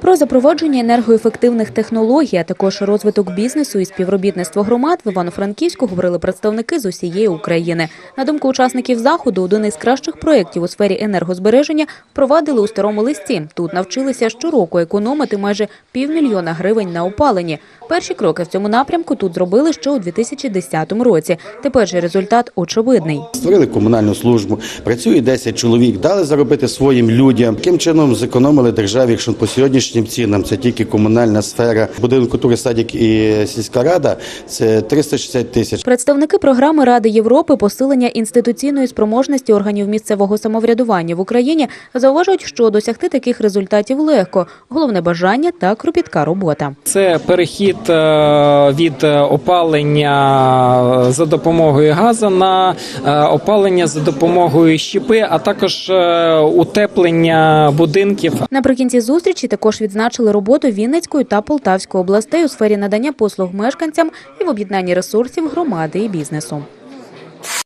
Про запровадження енергоефективних технологій, а також розвиток бізнесу і співробітництво громад в Івано-Франківську говорили представники з усієї України. На думку учасників заходу, один із кращих проєктів у сфері енергозбереження впровадили у старому листі. Тут навчилися щороку економити майже півмільйона гривень на опаленні. Перші кроки в цьому напрямку тут зробили ще у 2010 році. Тепер же результат очевидний. Створили комунальну службу, працює 10 чоловік, дали заробити своїм людям. Таким чином зекономили державі, якщо по сьогоднішнім цінам це тільки комунальна сфера. Будинок культури садик і сільська рада це 360 тисяч. Представники програми Ради Європи посилення інституційної спроможності органів місцевого самоврядування в Україні зауважують, що досягти таких результатів легко. Головне бажання та кропітка робота. Це перехід е, від е, опалення за допомогою газу на е, опалення за допомогою щепи, а також е, утеплення будинків. Наприкінці зустрічі також відзначили роботу Вінницької та Полтавської областей у сфері надання послуг мешканцям і в об'єднанні ресурсів громади і бізнесу.